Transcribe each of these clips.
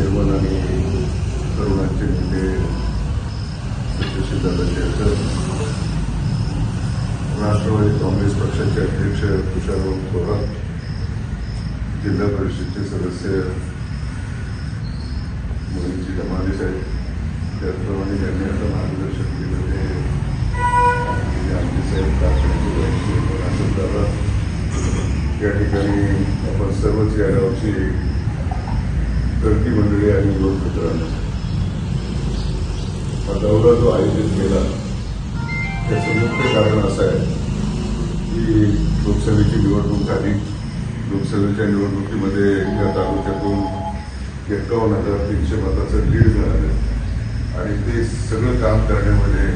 Chairman आणि तरुणांचे नेते सत्यशीलदादा शेळकर राष्ट्रवादी काँग्रेस पक्षाचे अध्यक्ष तुषारभाऊ थोरात जिल्हा परिषदचे सदस्य मोहितजी धमाले साहेब त्याचप्रमाणे त्यांनी आता मार्गदर्शन केलं ते आमचे साहेब कारखान्याचे अशोक या ठिकाणी आपण सर्वच या गावची करती मंडळी आणि युवक मित्रांनो. हा दौरा जो आयोजित केला त्याचं मुख्य कारण असं आहे की लोकसभेची निवडणूक झाली. लोकसभेच्या निवडणुकीमध्ये या तालुक्यातून एकावन्न हजार तीनशे मताचं लीड मिळालं आणि ते सगळं काम करण्यामध्ये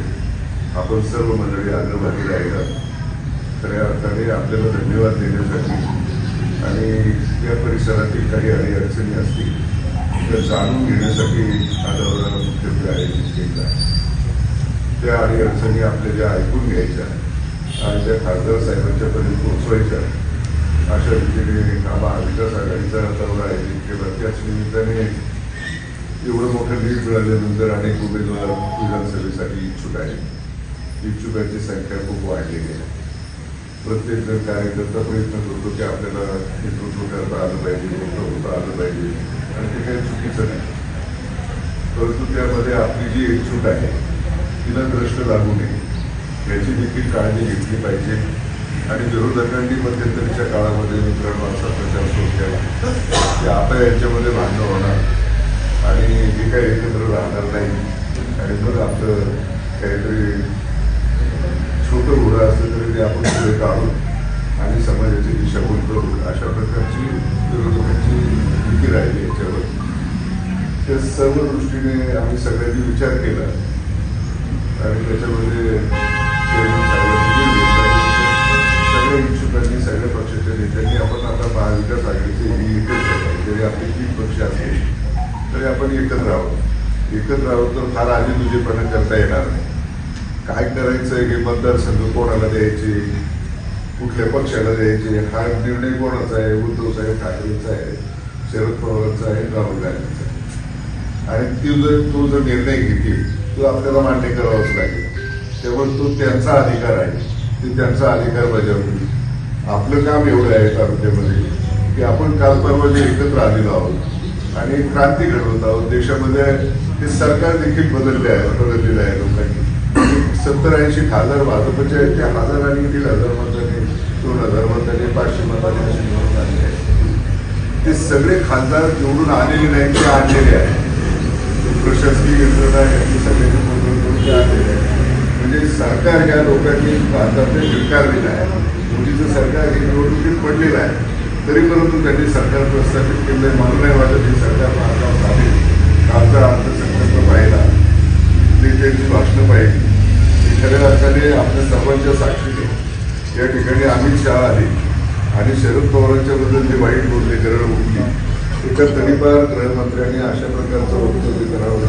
आपण सर्व मंडळी अग्रभागी राहिला. खऱ्या अर्थाने आपल्याला धन्यवाद देण्यासाठी आणि या परिसरातील काही अडीअडचणी असतील त्या जाणून घेण्यासाठी हा मुख्य आयोजित केला त्या अडीअडचणी आपल्याला ऐकून घ्यायच्या आणि त्या खासदार साहेबांच्यापर्यंत पोहोचवायच्या अशा रीतीने हा महाविकास आघाडीचा दौरा आयोजित केला त्याच निमित्ताने एवढं मोठं लीड मिळाल्यानंतर अनेक उमेदवार विधानसभेसाठी इच्छुक आहेत. इच्छुकांची संख्या खूप वाढलेली आहे. प्रत्येक जण कार्यकर्ता प्रयत्न करतो की आपल्याला नेतृत्व करता आलं पाहिजे मोठं होता आलं पाहिजे आणि ते काही चुकीचं नाही. परंतु त्यामध्ये आपली जी एकजूट आहे तिला द्रष्ट लागू नये. याची देखील काळजी घेतली पाहिजे. आणि विरोधकांनी मध्यंतरीच्या काळामध्ये मित्रांनो असा प्रचार सुरू केला. की आता याच्यामध्ये भांडणं होणार. आणि जे काही एकत्र राहणार नाही. आणि मग आपलं काहीतरी छोटं घोडं असलं तरी ते आपण पुढे काढू आणि समाजाची दिशाभूल करू अशा प्रकारची विरोधकांची भीती राहिली याच्यावर. त्या सर्व दृष्टीने आम्ही सगळ्यांनी विचार केला. आणि त्याच्यामध्ये सगळ्या इच्छुकांनी सगळ्या पक्षाच्या नेत्यांनी आपण आता महाविकास आघाडीचे ही एकच जरी आपले तीन पक्ष असले तरी आपण एकत्र राहू एकत्र राहू तर फार आधी तुझेपणा करता येणार नाही. काय करायचं हे मतदारसंघ कोणाला द्यायचे? कुठल्या पक्षाला द्यायचे? हा निर्णय कोणाचा आहे? उद्धव साहेब ठाकरेंचा आहे शरद पवारांचा आहे राहुल गांधीचा आहे. आणि ती जर तो जर निर्णय घेतील तो आपल्याला मान्य करावाच लागेल. तेव्हा तो त्यांचा अधिकार आहे. ते त्यांचा अधिकार बजावतील. आपलं काम एवढं आहे तालुक्यामध्ये की आपण काल परवा जे एकत्र आलेलो आहोत आणि क्रांती घडवत आहोत. देशामध्ये हे सरकार देखील बदलले आहे बदललेलं आहे लोकांनी. सत्तर ऐंशी खासदार आहेत. ते हज़ार आणि दीड हज़ार मताने दोन हज़ार मताने पाचशे मताने निवडून आहेत ते. सगळे खासदार निवडून आलेले नाहीत ते आणलेले आहेत. प्रशासकीय यंत्रणा यांनी सगळ्यांनी ते आणलेले आहे म्हणजे सरकार ह्या लोकांनी भारतातले स्वीकारलेलं आहे. मोदीचं सरकार हे निवडणुकीत पडलेलं आहे. तरी परंतु त्यांनी सरकार प्रस्थापित केलं आहे मला नाही वाटत हे सरकार भारतावर चालेल कालचा अर्थसंकल्प पाहिला. नेत्यांची भाषणं पाहिली. खऱ्या अर्थाने आपल्या सर्वांच्या साक्षीने या ठिकाणी अमित शहा आले आणि शरद पवारांच्या बद्दल जे वाईट बोलले गरळ उठली एका तडीपार गृहमंत्र्यांनी अशा प्रकारचं वक्तव्य करावं.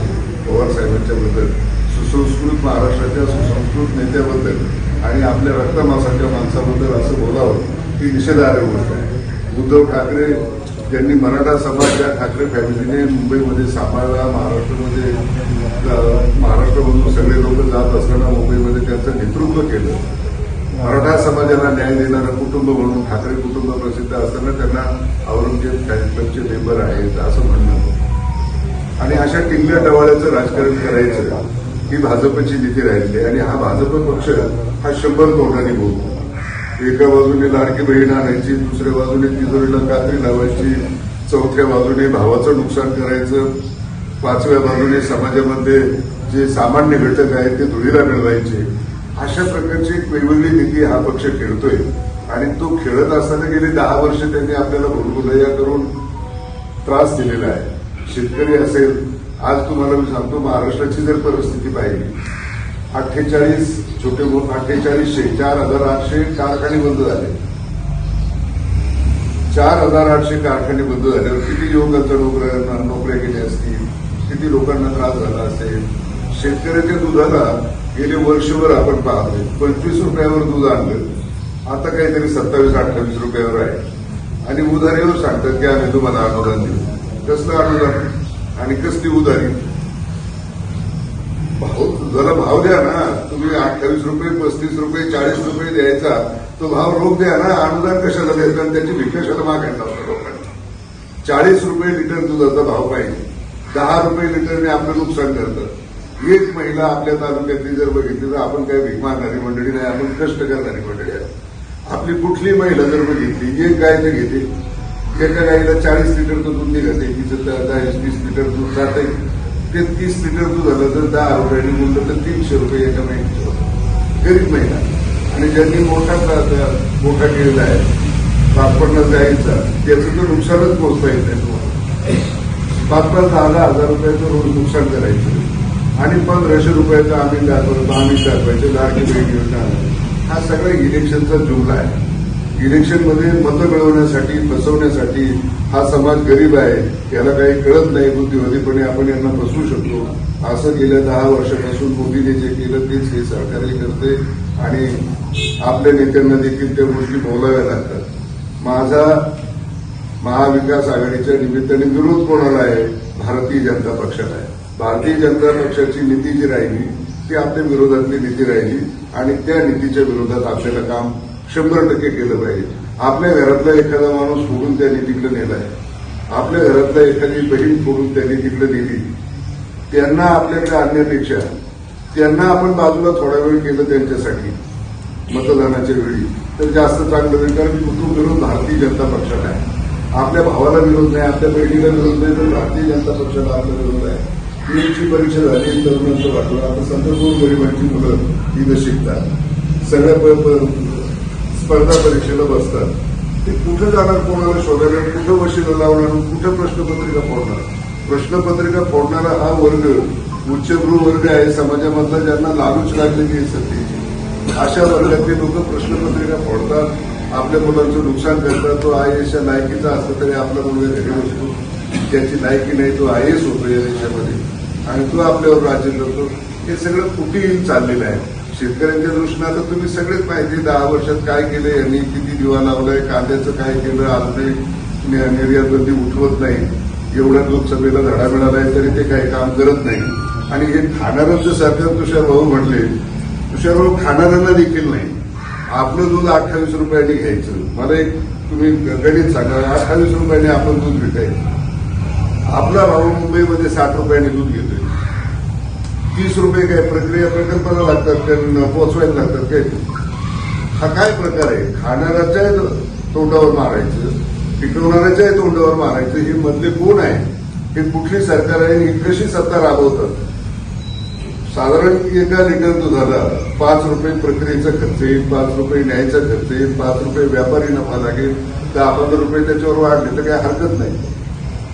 पवार साहेबांच्या बद्दल सुसंस्कृत महाराष्ट्राच्या सुसंस्कृत नेत्याबद्दल आणि आपल्या रक्तमासाच्या माणसाबद्दल असं बोलावं ही निषेधार्ह गोष्ट आहे. उद्धव ठाकरे यांनी मराठा समाज या ठाकरे फॅमिलीने मुंबईमध्ये सांभाळला महाराष्ट्रामध्ये महाराष्ट्रामधून सगळे लोक जात असताना मुंबईमध्ये त्यांचं नेतृत्व केलं. मराठा समाजाला न्याय देणारं कुटुंब म्हणून ठाकरे कुटुंब प्रसिद्ध असताना त्यांना औरंगजेब फॅन क्लबचे मेंबर आहेत असं म्हणणं आणि अशा टिंगल्या टवाळ्याचं राजकारण करायचं ही भाजपची नीती राहिली आणि हा भाजप पक्ष हा शंभर तोंडाने बोलतो. एका बाजूने लाडकी बहीण आणायची दुसऱ्या बाजूने तिजोरीला कात्री लावायची चौथ्या बाजूने भावाचं नुकसान करायचं पाचव्या बाजूने समाजामध्ये जे सामान्य घटक आहेत ते धुळीला मिळवायचे अशा प्रकारची एक वेगवेगळी नीती हा पक्ष खेळतोय. आणि तो खेळत असताना गेली दहा वर्ष त्यांनी आपल्याला भुलभुलैया करून त्रास दिलेला आहे. शेतकरी असेल आज तुम्हाला मी सांगतो महाराष्ट्राची जर परिस्थिती पाहिली अठ्ठेचाळीस छोटे अठ्ठेचाळीसशे चार हजार आठशे कारखाने बंद झाले. चार हजार आठशे कारखाने बंद झाल्यावर किती युवकांच्या नोकऱ्या नोकऱ्या गेल्या असतील? किती लोकांना त्रास झाला असेल? शेतकऱ्याच्या दुधाला गेले वर्षभर आपण पाहतो पंचवीस रुपयावर दूध आणलं आता काहीतरी सत्तावीस अठ्ठावीस रुपयावर आहे. आणि उधारीवर सांगतात की आम्ही तुम्हाला अनुदान देऊ. कसलं अनुदान? आणि कसली उधारी? भाव जरा भाव द्या ना. तुम्ही अठ्ठावीस रुपये पस्तीस रुपये चाळीस रुपये द्यायचा तो भाव रोख द्या ना. अनुदान कशाला द्यायचं आणि त्याची भीक कशाला मागायला लोकांना. चाळीस रुपये लिटर दुधाचा भाव पाहिजे. दहा रुपये लिटरने आपलं नुकसान करतं एक महिला आपल्या तालुक्यातली जर बघितली तर आपण काही भीक मारणारी मंडळी नाही आपण कष्ट करणारी मंडळी आहे. आपली कुठली महिला जर बघितली एक गाय तर घेते एका गाईला चाळीस लिटरचं दूध निघते तिचं तर दहा वीस लिटर दूध जाते ते तीस लिटर दूध झालं तर दहा रुपयाने म्हणलं तर तीनशे रुपये एका महिन्याचे गरीब महिला. आणि ज्यांनी मोठा मोठा केलेला आहे पाच जायचा त्याचं तर नुकसानच पोचता येत नाही तुम्हाला. पाच पाच दहा दहा हजार रुपयाचं रोज नुकसान करायचं. आणि पंधराशे रुपयाचं आम्ही दाखवतो आम्ही दाखवायचं लाडकी बहीण योजना. हा सगळा इलेक्शनचा जुमला आहे. इलेक्शनमध्ये मतं मिळवण्यासाठी फसवण्यासाठी हा समाज गरीब आहे याला काही कळत नाही बुद्धिवादीपणे आपण यांना फसवू शकतो. असं गेल्या दहा वर्षापासून मोदीने जे केलं तेच हे सरकारही करते आणि आपल्या नेत्यांना देखील त्या गोष्टी बोलाव्या लागतात. माझा महाविकास आघाडीच्या निमित्ताने विरोध कोणाला आहे? भारतीय जनता पक्षाला आहे. भारतीय जनता पक्षाची नीती जी राहिली ती आपल्या विरोधातली नीती राहिली आणि त्या नीतीच्या विरोधात आपल्याला काम शंभर टक्के केलं पाहिजे. आपल्या घरातला एखादा माणूस सोडून त्या नीतीकडे नेला आहे. आपल्या घरातला एखादी बहीण सोडून त्या नीतीकडे नेली. त्यांना आपल्याकडे आणण्यापेक्षा त्यांना आपण बाजूला थोडा वेळ केलं त्यांच्यासाठी मतदानाच्या वेळी तर जास्त चांगलं होईल. कारण तो विरोध भारतीय जनता पक्षाला आहे. आपल्या भावाला विरोध नाही आपल्या बहिणीला विरोध नाही तर भारतीय जनता पक्षाला आपला विरोध आहे नीटची परीक्षा झाली तरुणांचं वाटलं आता संदर्भ गरिबांची मुलं तिथं शिकतात. सगळ्या स्पर्धा परीक्षेला बसतात. ते कुठं जाणार कोणाला शोधायला? कुठं वशिला लावणार? कुठं प्रश्नपत्रिका फोडणार? प्रश्नपत्रिका फोडणारा हा वर्ग उच्चभ्रू वर्ग आहे समाजामधला ज्यांना लालूच लागलेली आहे सध्याची. अशा वर्गातले लोक प्रश्नपत्रिका फोडतात. आपल्या मुलांचं नुकसान करतात तो आय एसच्या लायकीचा असतं तरी आपला मुलगा घरी बसतो. ज्याची लायकी नाही तो आय एस होतो या देशामध्ये. आणि तो आपल्यावर राज्य करतो. हे सगळं कुठेही चाललेलं आहे. शेतकऱ्यांच्या दृष्टीनं आता तुम्ही सगळेच माहिती दहा वर्षात काय केलं यांनी किती दिवा लावलाय कांद्याचं काय केलं अजूनही निर्यात बंदी उठवत नाही. एवढ्या लोकसभेला धडा मिळालाय तरी ते काही काम करत नाही. आणि हे खाणाऱ्यांचं सरकार तुषार भाऊ म्हणले तुषार भाऊ खाणाऱ्यांना देखील नाही. आपलं दूध अठ्ठावीस रुपयांनी घ्यायचं. मला एक तुम्ही गणित सांगा अठ्ठावीस रुपयाने आपण दूध विकायचं. आपला भाऊ मुंबईमध्ये साठ रुपयाने दूध घेतोय. तीस रुपये काय प्रक्रिया प्रकल्पाला लागतात त्यांना पोचवायला लागतात काय? हा काय प्रकार आहे? खाणाऱ्याच्या तोंडावर मारायचं पिकवणाऱ्याच्याही तोंडावर मारायचं हे मधले कोण आहे? हे कुठली सरकार आहे ही कशी सत्ता राबवतात? साधारण एका लिटर दुधाला पाच रुपये प्रक्रियेचा खर्च येईल पाच रुपये न्यायचा खर्च येईल पाच रुपये व्यापारी नफा लागेल. दहा पंधरा रुपये त्याच्यावर वाढले तर काही हरकत नाही.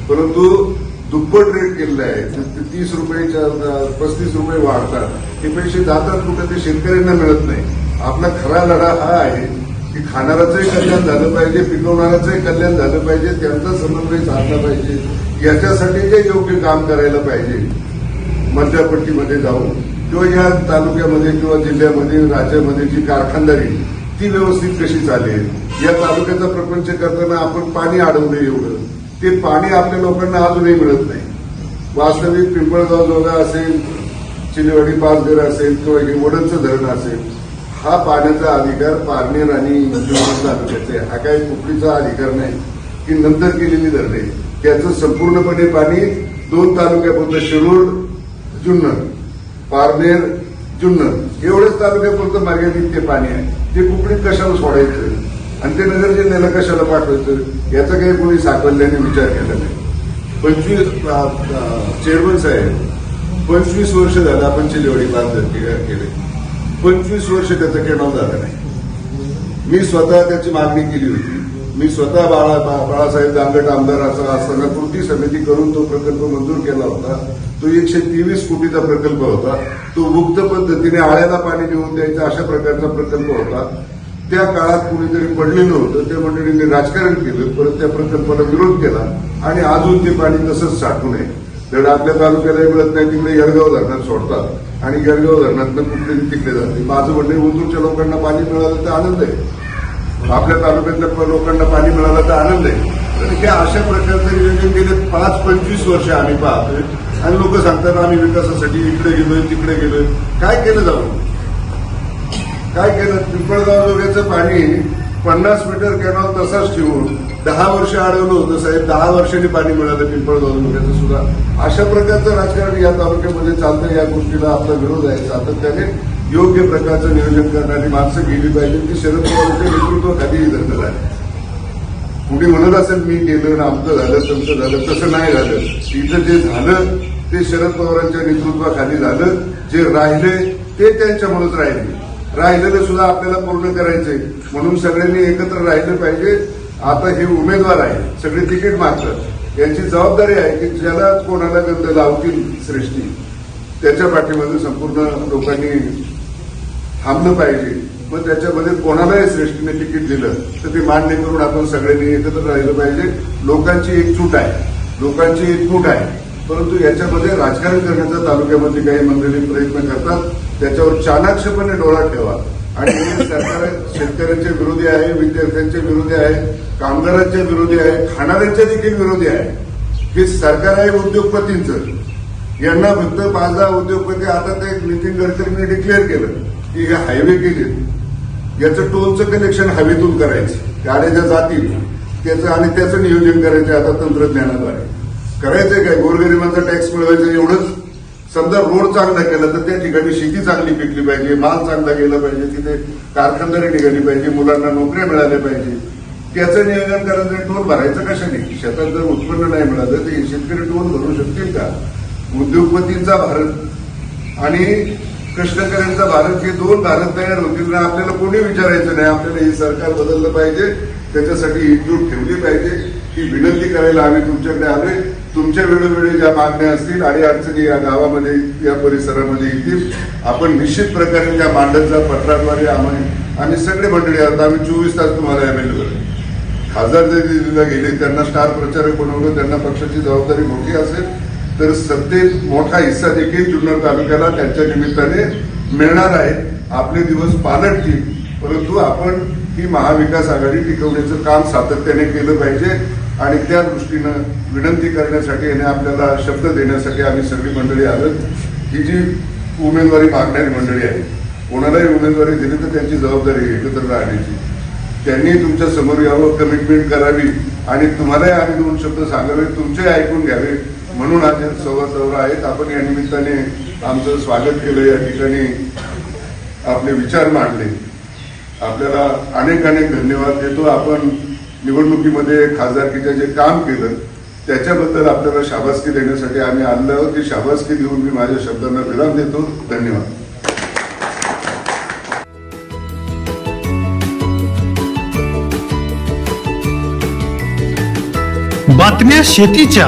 परंतु दुप्पट रेट केलेला आहे. ते- तीस रुपयेच्या पस्तीस रुपये वाढतात. हे पैसे जातात कुठं ते शेतकऱ्यांना मिळत नाही. आपला खरा लढा हा आहे की खाणाराचंही कल्याण झालं पाहिजे पिकवणाऱ्याचंही कल्याण झालं पाहिजे त्यांचा समन्वय साधला पाहिजे. याच्यासाठी जे योग्य काम करायला पाहिजे. मध्यपट्टीमध्ये जाऊन किंवा या तालुक्यामध्ये किंवा जिल्ह्यामध्ये राज्यामध्ये जी कारखानदारी ती व्यवस्थित कशी चालेल या तालुक्याचा प्रपंच करताना आपण पाणी अडवलं एवढं. ते पाणी आपल्या लोकांना अजूनही मिळत नाही. वास्तविक पिंपळगाव जोगा असेल चिलेवाडी पाचघर असेल किंवा हे धरण असेल हा पाण्याचा अधिकार पारनेर आणि जुन्नर तालुक्याचा आहे. हा काही कुकडीचा अधिकार नाही की नंतर केलेली धरणे. त्याचं संपूर्णपणे पाणी दोन तालुक्यापर्यंत शिरूर जुन्नर पारनेर जुन्नर. एवढेच तालुक्यापुरतं मर्यादित ते पाणी आहे. ते कुकडीत कशाला सोडायचं? आणि ते नगर जिल्ह्याला कशाला पाठवायचं? याचा काही कोणी साकल्याने विचार केला नाही. पंचवीस चेअरमन साहेब पंचवीस वर्ष झालं आपण चिलेवाडी बांधर केले. पंचवीस वर्ष त्याचा केणाव झाला नाही. मी स्वतः त्याची मागणी केली होती. मी स्वतः बाळा बाळासाहेब दांगट आमदार असं असताना कृती समिती करून तो प्रकल्प मंजूर केला होता. तो एकशे तेवीस कोटीचा प्रकल्प होता. तो मुक्त पद्धतीने आळ्याला पाणी देऊन द्यायचा अशा प्रकारचा प्रकल्प होता. त्या काळात कुणीतरी पडलेलं होतं. त्या मंडळींनी राजकारण केलं. परत त्या प्रकल्पाला विरोध केला. आणि अजून ते पाणी तसंच साठू नये. तर आपल्या तालुक्याला मिळत नाही. तिकडे येळगाव धरणात सोडतात. आणि यरगाव धरणातनं कुठले तिकडे जाते. माझं म्हणणे उंदूरच्या लोकांना पाणी मिळालं तर आनंद आहे. आपल्या तालुक्यातल्या लोकांना पाणी मिळालं तर आनंद आहे. तर हे अशा प्रकारचं नियोजन गेले पाच पंचवीस वर्ष आम्ही पाहतोय. आणि लोक सांगतात आम्ही विकासासाठी इकडे गेलोय तिकडे गेलोय. काय केलं जाऊन काय केलं? पिंपळगाव जोग्याचं पाणी पन्नास मीटर कॅनॉल तसाच ठेवून दहा वर्ष अडवलं होतं साहेब. दहा वर्षांनी पाणी मिळालं पिंपळगाव जोग्याचं सुद्धा. अशा प्रकारचं राजकारण या तालुक्यामध्ये चालतं या गोष्टीला आपला विरोध आहे. सातत्याने योग्य प्रकारचं नियोजन करणारी माणसं गेली पाहिजे. ती शरद पवारांच्या नेतृत्वाखाली ही धंदा आहे. कुणी म्हणत असेल मी केलं ना आमचं झालं तुमचं झालं. तसं नाही झालं. इथं जे झालं ते शरद पवारांच्या नेतृत्वाखाली झालं. जे राहिले ते त्यांच्यामुळेच राहिले. राहिलेलं सुद्धा आपल्याला पूर्ण करायचंय. म्हणून सगळ्यांनी एकत्र राहिलं पाहिजे. आता हे उमेदवार आहे सगळे तिकीट मागतात. यांची जबाबदारी आहे की ज्याला कोणाला गंध लावतील सृष्टी त्याच्या पाठीमध्ये संपूर्ण लोकांनी थांबलं पाहिजे. मग त्याच्यामध्ये कोणालाही श्रेष्ठीने तिकीट दिलं तर ते मान्य करून आपण सगळ्यांनी एकत्र राहिलं पाहिजे. लोकांची एकजूट आहे. लोकांची एकजूट आहे. परंतु याच्यामध्ये राजकारण करण्याचा तालुक्यामध्ये काही मंडळी प्रयत्न करतात. त्याच्यावर चाणाक्षपणे डोळा ठेवा. आणि सरकार शेतकऱ्यांच्या विरोधी आहे विद्यार्थ्यांच्या विरोधी आहे कामगारांच्या विरोधी आहे खाणाऱ्यांच्या देखील विरोधी आहे. हे सरकार आहे उद्योगपतींचं. यांना फक्त पाच दहा उद्योगपती आता ते नितीन गडकरींनी डिक्लेअर केलं. की हे हायवे केले याचं टोलचं कनेक्शन हवेतून करायचं. गाड्या ज्या जातील त्याचं आणि त्याचं नियोजन करायचं आता तंत्रज्ञानाद्वारे. करायचंय काय? गोरगरिबांचा टॅक्स मिळवायचं एवढंच. समजा रोड चांगला केला तर त्या ठिकाणी शेती चांगली पिकली पाहिजे माल चांगला गेला पाहिजे तिथे कारखानदारी निघाली पाहिजे मुलांना नोकऱ्या मिळाल्या पाहिजे. त्याचं नियोजन करायचं टोल भरायचं कशाने? शेतात जर उत्पन्न नाही मिळालं तर शेतकरी टोल भरू शकतील का? उद्योगपतींचा भारत आणि कृष्णकरांचा भारत हे दोन भारत तयार होतील ना आपल्याला कोणी विचारायचं नाही. आपल्याला हे सरकार बदललं पाहिजे. त्याच्यासाठी एकजूट ठेवली पाहिजे. ही विनंती करायला आम्ही तुमच्याकडे आलोय तुमच्या वेळोवेळी ज्या मागण्या असतील आणि अडचणी या गावामध्ये या परिसरामध्ये येतील आपण निश्चित प्रकारे त्या मांडत जा पत्राद्वारे आम्ही आम्ही सगळे मंडळी आहोत. आम्ही चोवीस तास तुम्हाला अवेलेबल आहे. खासदार जरी गेले त्यांना स्टार प्रचारक बनवलं त्यांना पक्षाची जबाबदारी मोठी असेल. तर सत्तेत मोठा हिस्सा देखील जुन्नर तालुक्याला त्यांच्या निमित्ताने मिळणार आहे. आपले दिवस पालटतील परंतु आपण ही महाविकास आघाडी टिकवण्याचं काम सातत्याने केलं पाहिजे आणि त्या दृष्टीनं विनंती करण्यासाठी आणि आपल्याला शब्द देण्यासाठी आम्ही सगळी मंडळी आलो ही जी उमेदवारी मागणारी मंडळी आहे कोणालाही उमेदवारी दिली तर त्यांची जबाबदारी एकत्र राहण्याची. त्यांनी तुमच्यासमोर यावं कमिटमेंट करावी आणि तुम्हालाही आम्ही दोन शब्द सांगावे तुमचे ऐकून घ्यावे. म्हणून आज हे चौरा आहेत. आपण या निमित्ताने आमचं स्वागत केलं. या ठिकाणी आपले विचार मांडले. आपल्याला अनेक अनेक धन्यवाद देतो. आपण निवडणुकीमध्ये खासदारकीचं जे काम केलं त्याच्याबद्दल आपल्याला शाबासकी देण्यासाठी आम्ही आणलं. आहोत शाबासकी देऊन मी माझ्या शब्दांना विराम देतो. धन्यवाद. बातम्या शेतीच्या.